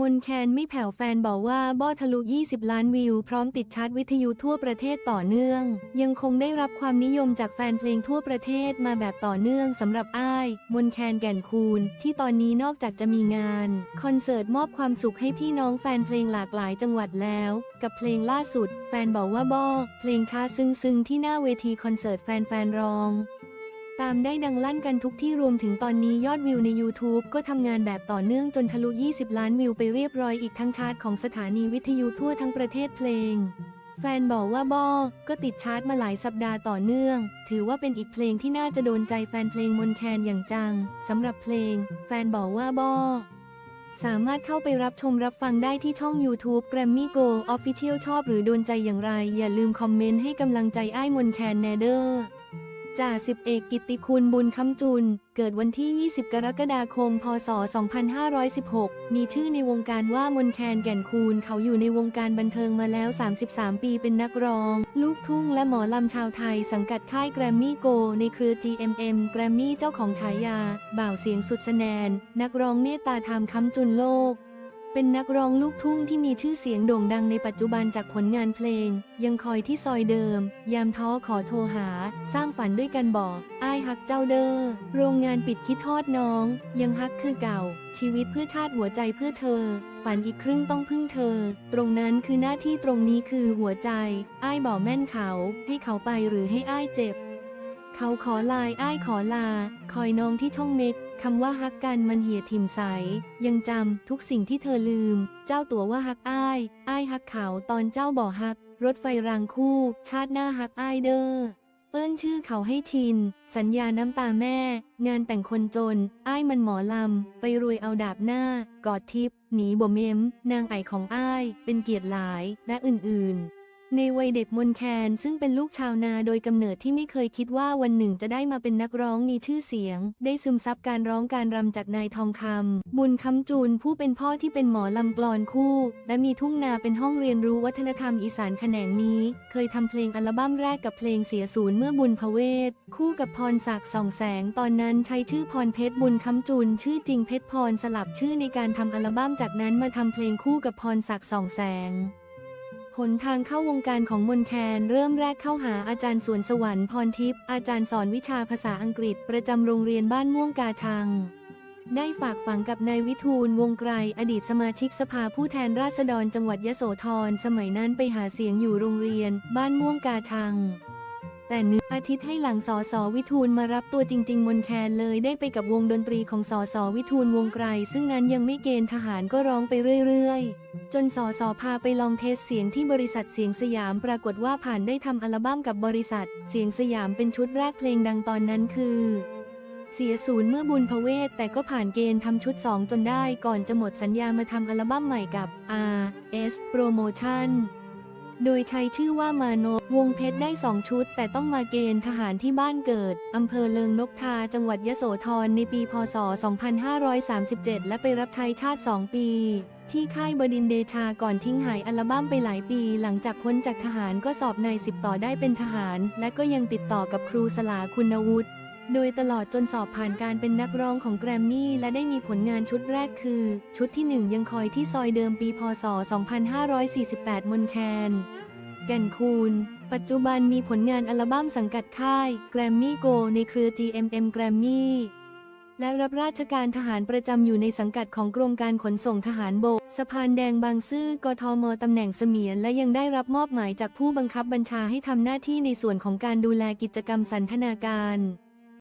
มนแคนไม่แผ่วแฟนบอกว่าบ้อทะลุ 20 ล้านวิว พร้อมติดชาร์ตวิทยุทั่วประเทศต่อเนื่อง ยังคงได้รับความนิยมจากแฟนเพลงทั่วประเทศมาแบบต่อเนื่องสำหรับอ้าย มนแคนแก่นคูณ ที่ตอนนี้นอกจากจะมีงาน คอนเสิร์ตมอบความสุขให้พี่น้องแฟนเพลงหลากหลายจังหวัดแล้ว กับเพลงล่าสุด แฟนบอกว่าบ้อเพลงช้าซึ้งๆที่หน้าเวทีคอนเสิร์ตแฟนๆร้อง ตามได้ดังลั่นกันทุกที่รวมถึงตอนนี้ยอดวิวใน YouTube ก็ทำงานแบบต่อเนื่องจนทะลุ 20 ล้านวิวไปเรียบร้อยอีกทั้งชาร์ตของสถานีวิทยุทั่วทั้งประเทศเพลง แฟนบอกว่าบอก็ติดชาร์ตมาหลายสัปดาห์ต่อเนื่อง ถือว่าเป็นอีกเพลงที่น่าจะโดนใจแฟนเพลงมนแคนอย่างจังสำหรับเพลง แฟนบอกว่าบอสามารถเข้าไปรับชมรับฟังได้ที่ช่อง YouTube Grammy Go Official ชอบหรือโดนใจอย่างไร อย่าลืมคอมเมนต์ให้กำลังใจไอ้มนแคนแนเดอร์ จ่าสิบเอกกิติคุณบุญคำจุน เกิดวันที่ 20 กรกฎาคม พศ 2516 มีชื่อในวงการว่ามนแคนแก่นคูณ เขาอยู่ในวงการบันเทิงมาแล้ว 33 ปีเป็นนักร้อง ลูกทุ่งและหมอลำชาวไทย สังกัดค่ายแกรมมี่โก ในเครือ GMM แกรมมี่เจ้าของฉายา บ่าวเสียงสุดสแนน นักร้องเมตตาธรรมคำจุนโลก เป็นนักร้องลูกทุ่งที่มีชื่อเสียงโด่งดังในปัจจุบันจากผลงานเพลง ยังคอยที่ซอยเดิม ยามท้อขอโทรหา สร้างฝันด้วยกันบอกอ้ายฮักเจ้าเด้อโรงงานปิดคิดทอดน้อง ยังฮักคือเก่า ชีวิตเพื่อชาติหัวใจเพื่อเธอ ฝันอีกครึ่งต้องพึ่งเธอ ตรงนั้นคือหน้าที่ตรงนี้คือหัวใจอ้ายบอกแม่นเขา ให้เขาไปหรือให้อ้ายเจ็บ เขาขอลายอ้ายขอลา คอยน้องที่ช่องเม็ก คำว่าฮักกันมันเหี่ยถิ่มใส ยังจำทุกสิ่งที่เธอลืม เจ้าตัวว่าฮักอ้าย อ้ายฮักเขาตอนเจ้าบ่อฮัก รถไฟรางคู่ ชาติหน้าฮักอ้ายเด้อ เปิ้นชื่อเขาให้ชิน สัญญาน้ำตาแม่ งานแต่งคนจน อ้ายมันหมอลำ ไปรวยเอาดาบหน้า กอดทิพย์หนีบ่เม้มนางไอของอ้าย เป็นเกียรติหลาย และอื่นๆ ในวัยเด็กมนแคนซึ่งเป็นลูกชาวนาโดยกำเนิดที่ไม่เคยคิดว่าวันหนึ่งจะได้มาเป็นนักร้องมีชื่อเสียง ได้ซึมซับการร้องการรำจากนายทองคำบุญคำจูนผู้เป็นพ่อที่เป็นหมอลำกลอนคู่ และมีทุ่งนาเป็นห้องเรียนรู้วัฒนธรรมอีสานแขนงนี้ เคยทำเพลงอัลบั้มแรกกับเพลงเสียศูนย์เมื่อบุญพเวศคู่กับพรศักดิ์ส่องแสง ตอนนั้นใช้ชื่อพรเพชรบุญคำจูนชื่อจริงเพชรพรสลับชื่อในการทำอัลบั้มจากนั้นมาทำเพลงคู่กับพรศักดิ์ส่องแสง หนทางเข้าวงการของมนแคน เริ่มแรกเข้าหาอาจารย์สวนสวรรค์พรทิพย์อาจารย์สอนวิชาภาษาอังกฤษประจำโรงเรียนบ้านม่วงกาชัง ได้ฝากฝังกับนายวิทูลวงไกรอดีตสมาชิกสภาผู้แทนราษฎรจังหวัดยโสธรสมัยนั้นไปหาเสียงอยู่โรงเรียน บ้านม่วงกาชัง แต่หนึ่งอาทิตย์ให้หลังสอสอวิทูลมารับตัวจริง ๆ มนแคนเลยได้ไปกับวงดนตรีของสอสอวิทูลวงไกร ซึ่งนั้นยังไม่เกณฑ์ทหารก็ร้องไปเรื่อยๆ จนสอสอพาไปลองเทสเสียงที่บริษัทเสียงสยามปรากฏว่าผ่านได้ทำอัลบั้มกับบริษัท เสียงสยามเป็นชุดแรกเพลงดังตอนนั้นคือ เสียศูนย์เมื่อบุญพเวศแต่ก็ผ่านเกณฑ์ทำชุด 2 จนได้ ก่อนจะหมดสัญญามาทำอัลบั้มใหม่กับ R S Promotion โดยใช้ชื่อว่ามาโนวงเพชรได้2ชุด แต่ต้องมาเกณฑ์ทหารที่บ้านเกิด อำเภอเลิงนกทา จังหวัดยโสธรในปีพศ 2537 และไปรับใช้ชาติ 2 ปี ที่ค่ายบดินเดชาก่อนทิ้งหายอัลบั้มไปหลายปี หลังจากพ้นจากทหารก็สอบนายสิบต่อได้เป็นทหาร และก็ยังติดต่อกับครูสลาคุณวุฒิ โดยตลอดจนสอบผ่านการเป็นนักร้องของแกรมมี่และได้มีผลงานชุดแรกคือ ชุดที่ 1 ยังคอยที่ซอยเดิมปีพศ 2548 มนแคนแก่นคูณปัจจุบันมีผลงานอัลบั้มสังกัดค่าย Grammy Go ในเครือ GMM Grammy และรับราชการทหารประจำอยู่ในสังกัดของกรมการขนส่งทหารบก สะพานแดงบางซื่อกทมตำแหน่งเสมียน และยังได้รับมอบหมายจากผู้บังคับบัญชาให้ทำหน้าที่ในส่วนของการดูแลกิจกรรมสันทนาการ